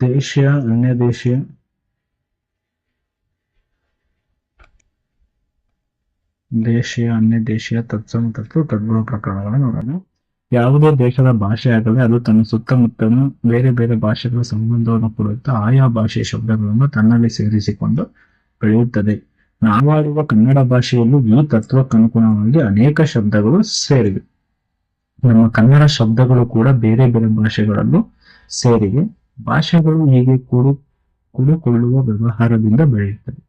ದೇಶೀಯ, ಅನ್ಯ ದೇಶೀಯ? ದೇಶೀಯ, ಅನ್ಯ ದೇಶೀಯ ತತ್ಸಮ ತತ್ವ ತದ್ಭವ ಪ್ರಕರಣಗಳನ್ನು ನೋಡೋಣ. ಯಾವುದೇ ದೇಶದ ಭಾಷೆ ಆಗಲಿ, ಅದು ತನ್ನ ಸುತ್ತಮುತ್ತಲು ಬೇರೆ ಬೇರೆ ಭಾಷೆಗಳ ಸಂಬಂಧವನ್ನು ಕುರಿತು ಆಯಾ ಭಾಷೆಯ ಶಬ್ದಗಳನ್ನು ತನ್ನಲ್ಲಿ ಸೇರಿಸಿಕೊಂಡು ಬೆಳೆಯುತ್ತದೆ. ನಾವಾಡುವ ಕನ್ನಡ ಭಾಷೆಯಲ್ಲೂ ಈ ತತ್ವಕ್ಕನುಗುಣವಾಗಿ ಅನೇಕ ಶಬ್ದಗಳು ಸೇರಿವೆ. ನಮ್ಮ ಕನ್ನಡ ಶಬ್ದಗಳು ಕೂಡ ಬೇರೆ ಬೇರೆ ಭಾಷೆಗಳಲ್ಲೂ ಸೇರಿವೆ. ಭಾಷೆಗಳು ಹೀಗೆ ಕೊಡು, ಕೊಡುಕೊಳ್ಳುವ ವ್ಯವಹಾರದಿಂದ ಬೆಳೆಯುತ್ತವೆ.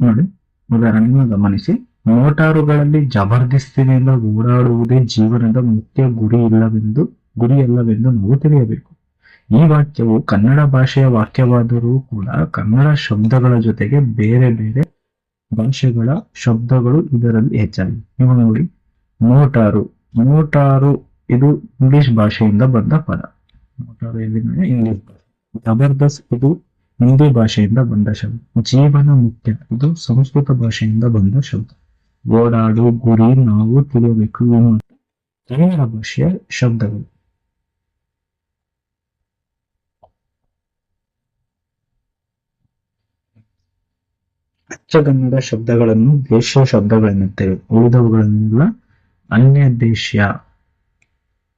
ನೋಡಿ, ಉದಾಹರಣೆಯನ್ನು ಗಮನಿಸಿ. ಮೋಟಾರುಗಳಲ್ಲಿ ಜಬರ್ದಸ್ತಿನಿಂದ ಓಡಾಡುವುದೇ ಜೀವನದ ಮುಖ್ಯ ಗುರಿ ಇಲ್ಲವೆಂದು ಗುರಿಯಲ್ಲವೆಂದು ನಾವು ತಿಳಿಯಬೇಕು. ಈ ವಾಕ್ಯವು ಕನ್ನಡ ಭಾಷೆಯ ವಾಕ್ಯವಾದರೂ ಕೂಡ ಕನ್ನಡ ಶಬ್ದಗಳ ಜೊತೆಗೆ ಬೇರೆ ಬೇರೆ ಭಾಷೆಗಳ ಶಬ್ದಗಳು ಇದರಲ್ಲಿ ಹೆಚ್ಚಾಗಿ. ನೀವು ನೋಡಿ. ಮೋಟಾರು. ಮೋಟಾರು ಇದು ಇಂಗ್ಲಿಷ್ ಭಾಷೆಯಿಂದ ಬಂದ ಪದ. ಎಲ್ಲಿಂದ ಇಂಗ್ಲಿಷ್ ಜಬರ್ದಸ್ ಇದು ಹಿಂದಿ ಭಾಷೆಯಿಂದ ಬಂದ ಶಬ್ದ. ಜೀವನ ಮುಖ್ಯ. ಇದು ಸಂಸ್ಕೃತ ಭಾಷೆಯಿಂದ ಬಂದ ಶಬ್ದ. ಓಡಾಡು, ಗುರಿ, ನಾವು ತಿಳಿಯಬೇಕು ಕನ್ನಡ ಭಾಷೆಯ ಶಬ್ದಗಳು. ಅಚ್ಚಗನ್ನಡ ಶಬ್ದಗಳನ್ನು ದೇಶೀಯ ಶಬ್ದಗಳೆನ್ನುತ್ತೇವೆ. ಉಳಿದವುಗಳನ್ನೆಲ್ಲ ಅನ್ಯ ದೇಶೀಯ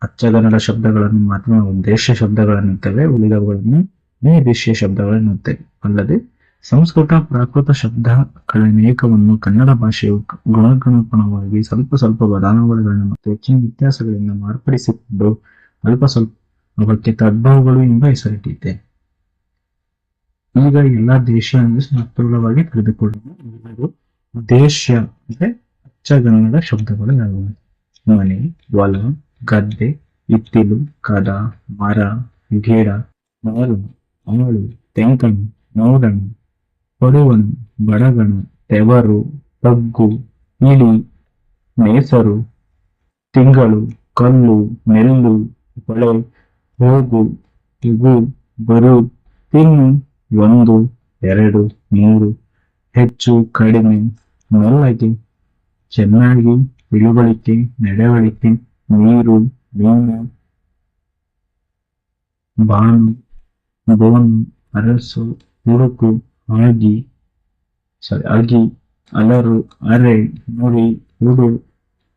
ಅಚ್ಚಗನ್ನಡ ಶಬ್ದಗಳನ್ನು ಮಾತ್ರ ದೇಶ ಶಬ್ದಗಳನ್ನುತ್ತೇವೆ ಉಳಿದವುಗಳನ್ನು ಅನ್ಯ ದೇಶೀಯ ಶಬ್ದಗಳನ್ನುತ್ತೇವೆ ಅಲ್ಲದೆ ಸಂಸ್ಕೃತ, ಪ್ರಾಕೃತ ಶಬ್ದಗಳ ನೇಕವನ್ನು ಕನ್ನಡ ಭಾಷೆಯು ಗುಣಗಣಪಣವಾಗಿ ಸ್ವಲ್ಪ ಸ್ವಲ್ಪ ಬದಲಾವಣೆಗಳನ್ನು ಮತ್ತು ಹೆಚ್ಚಿನ ವ್ಯತ್ಯಾಸಗಳಿಂದ ಮಾರ್ಪಡಿಸಿಕೊಂಡು ಅಲ್ಪ ಸ್ವಲ್ಪ ಅವಕ್ಕೆ ತದ್ಭವಗಳು ಎಂಬ ಹೆಸರಿಟ್ಟಿದೆ. ಈಗ ಎಲ್ಲ ದೇಶ ಅಂದ್ರೆ ಸ್ಥೂಲವಾಗಿ ತಿಳಿದುಕೊಳ್ಳೋಣ. ದೇಶ ಅಂದ್ರೆ ಅಚ್ಚಗನ್ನಡ ಶಬ್ದಗಳು ಯಾವುವು? ಮನೆ ಹೊಲ ಗದ್ದೆ ಇತ್ತಿಲು ಕದ, ಮರ, ಗಿಡ ಮಾರು ಆಳು ತೆಂಕಣು ನೋಡಣು ಪಡುವನು ಬಡಗಣು ತೆವರು, ತಗ್ಗು, ಇಳಿ ನೇಸರು ತಿಂಗಳು, ಕಲ್ಲು ನೆಲ್ಲು ಹೊಳೆ, ಹೋಗು, ಇಗು, ಬರು, ತಿನ್ನು, ಒಂದು, ಎರಡು, ಮೂರು, ಹೆಚ್ಚು, ಕಡಿಮೆ, ಮೆಲ್ಲಗೆ, ಚೆನ್ನಾಗಿ ತಿಳುವಳಿಕೆ ನಡವಳಿಕೆ. ನೀರು, ಮೀನು ಬಾನು ಬೋನು ಅರಸು ಹುಡುಕು ಆಗಿ ಸಾರಿ ಅಗಿ ಅಲರು, ಅರೆ ನುಡಿ ಉಡು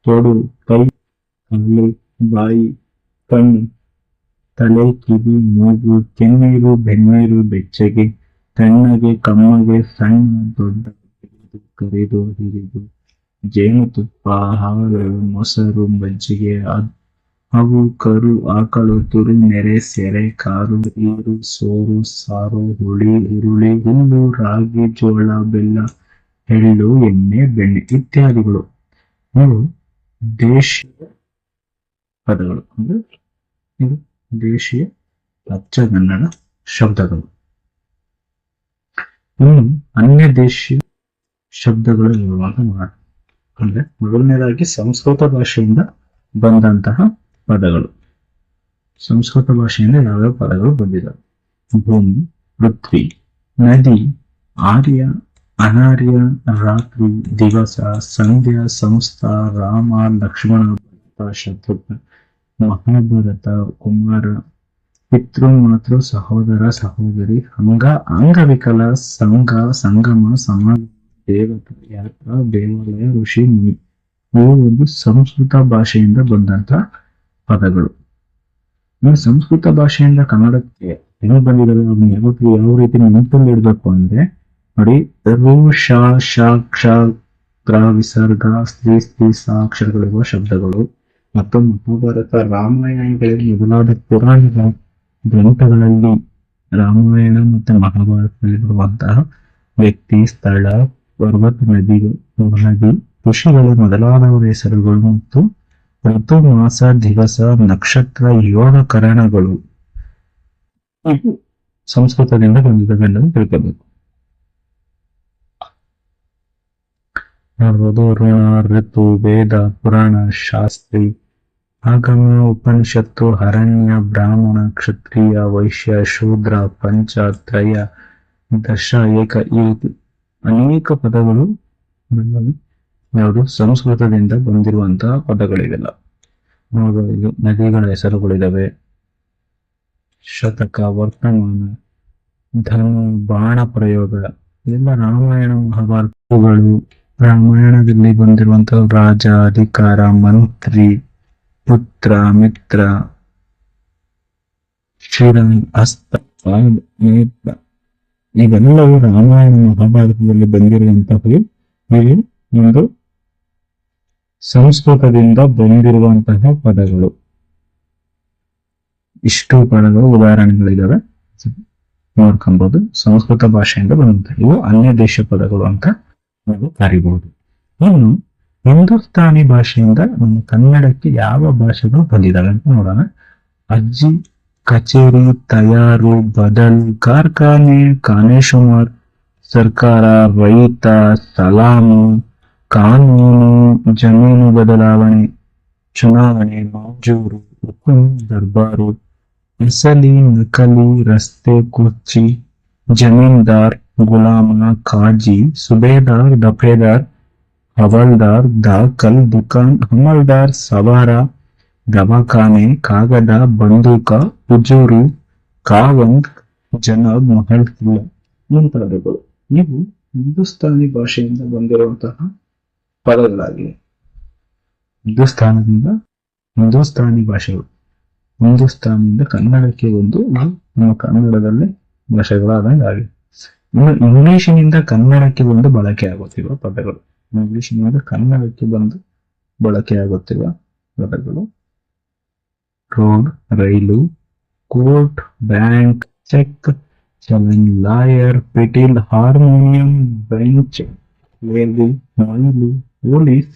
ತೊಡು, ಕೈ, ಕಲ್ಲು, ಬಾಯಿ, ಕಣ್ಣು, ತಲೆ, ಕಿವಿ, ಮೂಗು, ಕೆನ್ನೀರು, ಬೆನ್ನೀರು, ಬೆಚ್ಚಗೆ, ತಣ್ಣಗೆ, ಕಮ್ಮಗೆ, ಸಣ್ಣ ದೊಡ್ಡ ಕರೆದು ಹಿರಿದು ಜೇನುತುಪ್ಪ ಹಾಲು ಮೊಸರು ಮಜ್ಜಿಗೆ ಹಾಗೂ ಕರು, ಆಕಳು, ತುರು, ನೆರೆ, ಸೆರೆ, ಕಾರು, ನೀರು, ಸೋರು, ಸಾರು, ಹುಳಿ, ಹುರುಳಿ, ಹುಲ್ಲು, ರಾಗಿ, ಜೋಳ, ಬೆಲ್ಲ, ಎಳ್ಳು, ಎಣ್ಣೆ, ಬೆಣ್ಣೆ ಇತ್ಯಾದಿಗಳು. ಇವು ದೇಶೀಯ ಪದಗಳು. ಅಂದ್ರೆ ಇದು ದೇಶೀಯ ಅಚ್ಚಗನ್ನಡ ಶಬ್ದಗಳು. ಇನ್ನು ಅನ್ಯ ದೇಶೀಯ ಶಬ್ದಗಳು ಇರುವಾಗ ಮಾಡ ಅಂದ್ರೆ ಮೊದಲನೇದಾಗಿ ಸಂಸ್ಕೃತ ಭಾಷೆಯಿಂದ ಬಂದಂತಹ ಪದಗಳು. ಸಂಸ್ಕೃತ ಭಾಷೆಯಿಂದ ಯಾವ್ಯಾವ ಪದಗಳು ಬಂದಿದ್ದಾವೆ ಭೂಮಿ, ಪೃಥ್ವಿ, ನದಿ, ಆರ್ಯ, ಅನಾರ್ಯ, ರಾತ್ರಿ, ದಿವಸ, ಸಂಧ್ಯಾ, ಸಂಸ್ಥಾ, ರಾಮ, ಲಕ್ಷ್ಮಣ ಶತ್ರುಘ್ನ ಮಹಾಭಾರತ ಕುಮಾರ ಪಿತೃ, ಮಾತೃ, ಸಹೋದರ, ಸಹೋದರಿ, ಅಂಗ, ಅಂಗವಿಕಲ, ಸಂಘ, ಸಂಗಮ ಸಮಾಜ ದೇವತ, ಯಾತ್ರ, ದೇವಾಲಯ, ಋಷಿ, ಮುನಿ, ಇವು ಒಂದು ಸಂಸ್ಕೃತ ಭಾಷೆಯಿಂದ ಬಂದಂತ ಪದಗಳು. ಸಂಸ್ಕೃತ ಭಾಷೆಯಿಂದ ಕನ್ನಡಕ್ಕೆ ಹೆಂಗ್ ಬಂದಿದ್ದಾವೆ ಅವ್ನ ಯಾವತ್ತು ಯಾವ ರೀತಿ ನೆನಪಲ್ಲಿ ಇಡ್ಬೇಕು ಅಂದ್ರೆ, ನೋಡಿ ರು ಶ ಕ್ಷ ವಿಸರ್ಗ, ಸ್ತ್ರೀ ಸ್ತ್ರೀ ಸಾಕ್ಷರಗಳಿರುವ ಶಬ್ದಗಳು. ಮತ್ತು ಮಹಾಭಾರತ ರಾಮಾಯಣಗಳಲ್ಲಿ ಮೊದಲಾದ ಪುರಾಣದ ಗ್ರಂಥಗಳಲ್ಲಿ ರಾಮಾಯಣ ಮತ್ತು ಮಹಾಭಾರತದಲ್ಲಿರುವಂತಹ ವ್ಯಕ್ತಿ, ಸ್ಥಳ ಪರ್ವತ ನದಿಗಳು ನದಿ ಋಷಿಗಳು ಮೊದಲಾದವರ ಹೆಸರುಗಳು ಮತ್ತು ಋತು ಮಾಸ ದಿವಸ ನಕ್ಷತ್ರ ಯೋಗ ಕರಣಗಳು. ಸಂಸ್ಕೃತದಿಂದ ಬಂದಿದ್ದಾವೆ ಅನ್ನೋದು ತಿಳ್ಕೋಬೇಕು. ನೋಡ್ಬೋದು ಋಣ ಋತು ವೇದ ಪುರಾಣ ಶಾಸ್ತ್ರಿ ಆಗಮ ಉಪನಿಷತ್ತು ಅರಣ್ಯ ಬ್ರಾಹ್ಮಣ ಕ್ಷತ್ರಿಯ ವೈಶ್ಯ ಶೂದ್ರ ಪಂಚ ತ್ರಯ ದಶ ಏಕ ಈ ರೀತಿ. ಅನೇಕ ಪದಗಳು ಯಾವುದು ಸಂಸ್ಕೃತದಿಂದ ಬಂದಿರುವಂತಹ ಪದಗಳಿವೆಲ್ಲ. ನೋಡಿದ ನದಿಗಳ ಹೆಸರುಗಳಿದಾವೆ. ಶತಕ, ವರ್ತಮಾನ ಧನು ಬಾಣ ಪ್ರಯೋಗ ಇದೆಲ್ಲ ರಾಮಾಯಣ, ಮಹಾಭಾರತಗಳು, ರಾಮಾಯಣದಲ್ಲಿ ಬಂದಿರುವಂತಹ ರಾಜ, ಅಧಿಕಾರ, ಮಂತ್ರಿ, ಪುತ್ರ, ಮಿತ್ರ ಶಿರ ಹಸ್ತ ಇವೆಲ್ಲವೂ ರಾಮಾಯಣ ಮಹಾಭಾರತದಲ್ಲಿ ಬಂದಿರುವಂತಹ ಇವು ಒಂದು ಸಂಸ್ಕೃತದಿಂದ ಬಂದಿರುವಂತಹ ಪದಗಳು. ಇಷ್ಟು ಪದಗಳು ಉದಾಹರಣೆಗಳಿದ್ದಾವೆ ನೋಡ್ಕೊಬಹುದು ಸಂಸ್ಕೃತ ಭಾಷೆಯಿಂದ ಬಂದಂತಹ ಇವು ಅನ್ಯ ದೇಶ ಪದಗಳು ಅಂತ ನಾವು ಕರಿಬಹುದು ಇನ್ನು ಹಿಂದೂಸ್ತಾನಿ ಭಾಷೆಯಿಂದ ನಮ್ಮ ಕನ್ನಡಕ್ಕೆ ಯಾವ ಭಾಷೆಗಳು ಬಂದಿದ್ದಾವೆ ಅಂತ ನೋಡೋಣ. ಅಜ್ಜಿ ಕಚೇರಿ ತಯಾರು ಬದಲ್ ಕಾರ್ಖಾನೆ ಕಾನೇಶುಮಾರ್ ಸರ್ಕಾರ ರೈತ ಸಲಾಮು ಕಾನೂನು ಜಮೀನು ಬದಲಾವಣೆ ಚುನಾವಣೆ ಮಂಜೂರು ಹುಕುಂ ದರ್ಬಾರು ಅಸಲಿ ನಕಲಿ ರಸ್ತೆ ಕುರ್ಚಿ ಜಮೀನ್ದಾರ್ ಗುಲಾಮ ಕಾಜಿ ಸುಬೇದಾರ್ ದಫೇದಾರ್ ಹವಲ್ದಾರ್ ದಾಖಲ್ ದುಕಾನ್ ಹಮಲ್ದಾರ್ ಸವಾರ ದವಾಖಾನೆ, ಕಾಗದ, ಬಂದೂಕ, ಹುಜೂರು ಕಾವಂಗ್ ಜನಾಬ್ ಮಹಲ್ ಕಿಲ್ಲ ಮುಂತಾದವುಗಳು. ಇವು ಹಿಂದೂಸ್ತಾನಿ ಭಾಷೆಯಿಂದ ಬಂದಿರುವಂತಹ ಪದಗಳಾಗಿವೆ. ಹಿಂದೂಸ್ತಾನದಿಂದ ಹಿಂದೂಸ್ತಾನಿ ಭಾಷೆಗಳು. ಹಿಂದೂಸ್ತಾನದಿಂದ ಕನ್ನಡಕ್ಕೆ ಒಂದು ನಮ್ಮ ಕನ್ನಡದಲ್ಲಿ ಭಾಷೆಗಳಾದಂಗೆ ಆಗಿದೆ ಇನ್ನು ಇಂಗ್ಲಿಶಿನಿಂದ ಕನ್ನಡಕ್ಕೆ ಬಂದು ಬಳಕೆ ಆಗುತ್ತಿರುವ ಪದಗಳು. ಇಂಗ್ಲಿಶಿನಿಂದ ಕನ್ನಡಕ್ಕೆ ಬಂದು ಬಳಕೆ ಆಗುತ್ತಿರುವ ಪದಗಳು. road rail court bank cheque challan lawyer ಪಿಟೀಲ್ harmonium bench ವೇದಿ mile police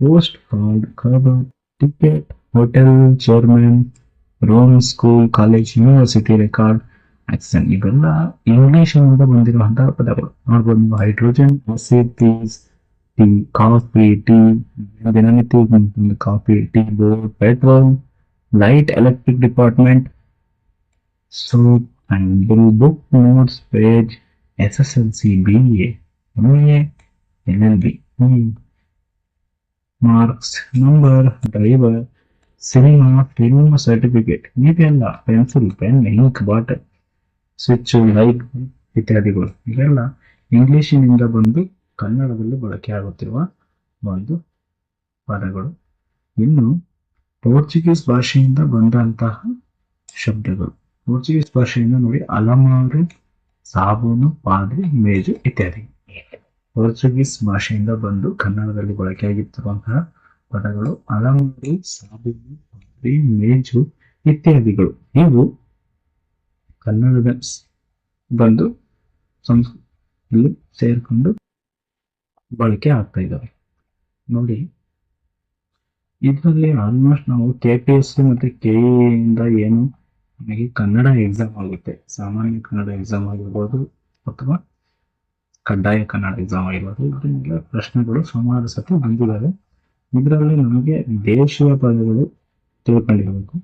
post card ಕಬರ್ ticket hotel chairman room school college university record ಆಕ್ಸನ್ ಇವೆಲ್ಲ ಇಂಗ್ಲಿಷಿನಿಂದ ಬಂದಿರುವಂತಹ ಪದಗಳು ನೋಡ್ಬೋದು ನೀವು hydrogen acid tea coffee tea ದಿನನಿತ್ಯ coffee tea board petrol light electric department soap and bill book notes page SSLC BA MA LLB marks, number, driver cinema film certificate ಇದೆಲ್ಲ pencil pen ink bottle switch light ಇತ್ಯಾದಿಗಳು. ಇವೆಲ್ಲ ಇಂಗ್ಲಿಷಿನಿಂದ ಬಂದು ಕನ್ನಡದಲ್ಲಿ ಬಳಕೆ ಆಗುತ್ತಿರುವ ಒಂದು ಪದಗಳು. ಇನ್ನು ಪೋರ್ಚುಗೀಸ್ ಭಾಷೆಯಿಂದ ಬಂದಂತಹ ಶಬ್ದಗಳು. ಪೋರ್ಚುಗೀಸ್ ಭಾಷೆಯಿಂದ ನೋಡಿ, ಅಲಮಾರು, ಸಾಬೂನು, ಪಾತ್ರೆ, ಮೇಜು ಇತ್ಯಾದಿ. ಪೋರ್ಚುಗೀಸ್ ಭಾಷೆಯಿಂದ ಬಂದು ಕನ್ನಡದಲ್ಲಿ ಬಳಕೆಯಾಗುತ್ತಿರುವಂತಹ ಪದಗಳು ಅಲಮಾರು, ಸಾಬೂನು, ಪಾತ್ರೆ, ಮೇಜು ಇತ್ಯಾದಿಗಳು. ಇವು ಕನ್ನಡದ ಬಂದು ಸಂಸ್ಕೃತಿ ಸೇರಿಕೊಂಡು ಬಳಕೆ ಆಗ್ತಾ ಇದ್ದಾವೆ ನೋಡಿ ಇದರಲ್ಲಿ ಆಲ್ಮೋಸ್ಟ್ ನಾವು ಕೆ ಪಿ ಎಸ್ ಸಿ ಮತ್ತು ಕೆ ಇಂದ ಏನು ನಮಗೆ ಕನ್ನಡ ಎಕ್ಸಾಮ್ ಆಗುತ್ತೆ. ಸಾಮಾನ್ಯ ಕನ್ನಡ ಎಕ್ಸಾಮ್ ಆಗಿರ್ಬೋದು ಅಥವಾ ಕಡ್ಡಾಯ ಕನ್ನಡ ಎಕ್ಸಾಮ್ ಆಗಿರ್ಬೋದು. ಇದರಿಂದ ಪ್ರಶ್ನೆಗಳು ಸುಮಾರು ಸತಿ ಬಂದಿದ್ದಾವೆ ಇದರಲ್ಲಿ ನಮಗೆ ದೇಶೀಯ ಪದಗಳು ತಿಳ್ಕೊಂಡಿರಬೇಕು.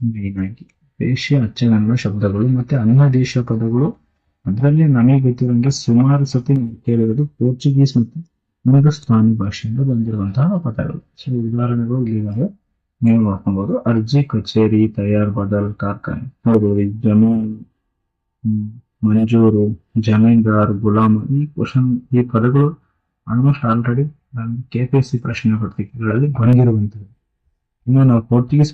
ಮೇನ್ ಆಗಿ ದೇಶೀಯ ಅಚ್ಚಗನ್ನಡ ಶಬ್ದಗಳು ಮತ್ತೆ ಅನ್ಯ ದೇಶೀಯ ಪದಗಳು. ಅದರಲ್ಲಿ ನಮಗೆ ಗೊತ್ತಿರೋಂಗೆ ಸುಮಾರು ಸತಿ ಕೇಳಿರೋದು ಪೋರ್ಚುಗೀಸ್ ಮತ್ತೆ ಹಿಂದೂಸ್ತಾನಿ ಭಾಷೆಯಿಂದ ಬಂದಿರುವಂತಹ ಪದಗಳು. ಸೊ ಉದಾಹರಣೆಗಳು ಇಲ್ಲಿದ್ದಾವೆ ನೀವು ನೋಡ್ಕೊಬಹುದು ಅರ್ಜಿ, ಕಚೇರಿ, ತಯಾರ್ ಬದಲ್ ಕಾರ್ಖಾನೆ ನೋಡ್ಬೋದು ಜಮೀನ್ ಮಂಜೂರು, ಜಮೀನ್ದಾರ್, ಗುಲಾಮ್ ಈ ಕ್ವಶನ್ ಈ ಪದಗಳು almost already K P S C ಪ್ರಶ್ನೆ ಪತ್ರಿಕೆಗಳಲ್ಲಿ ಬಂದಿರುವಂತದ್ದು ಇನ್ನು ನಾವು ಪೋರ್ಚುಗೀಸ್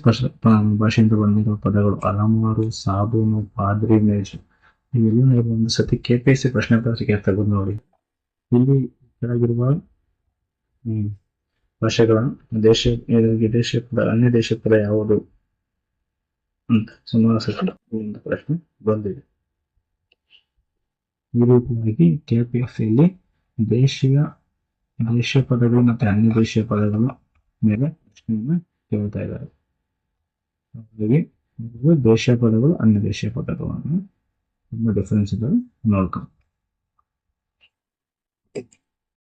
ಭಾಷೆಯಿಂದ ಬಂದಿರುವ ಪದಗಳು ಅಲಮಾರು ಸಾಬೂನು, ಪಾದ್ರಿ, ಮೇಜು. ಇವೆಲ್ಲ ನೀವು ಒಂದು ಸತಿ ಕೆ ಪಿ ಎಸ್ ಸಿ ಪ್ರಶ್ನೆ ಪತ್ರಿಕೆ ತೆಗೆದು ನೋಡಿ. ಇಲ್ಲಿ ಕೆಳಗಿರುವ ಹ್ಮ್, ಭಾಷೆಗಳನ್ನು ದೇಶ ವಿದೇಶ ಪದ ಅನ್ಯ ದೇಶ ಪದ ಯಾವುದು ಅಂತ ಸುಮಾರು ಈ ಒಂದು ಪ್ರಶ್ನೆ ಬಂದಿದೆ. ಈ ರೀತಿಯಾಗಿ ಕೆ ಪಿ ಎಫ್ ಇಲ್ಲಿ ದೇಶೀಯ ದೇಶೀಯ ಪದಗಳು ಮತ್ತೆ ಅನ್ಯ ದೇಶೀಯ ಪದಗಳ ಮೇಲೆ ಪ್ರಶ್ನೆಯನ್ನು ಕೇಳ್ತಾ ಇದ್ದಾರೆ. ಹಾಗಾಗಿ ದೇಶೀಯ ಪದಗಳು, ಅನ್ಯ ದೇಶೀಯ ಪದಗಳನ್ನು ತುಂಬ ಡಿಫರೆನ್ಸ್ ಇದ್ದಾವೆ ನೋಡ್ಕೊಂಡು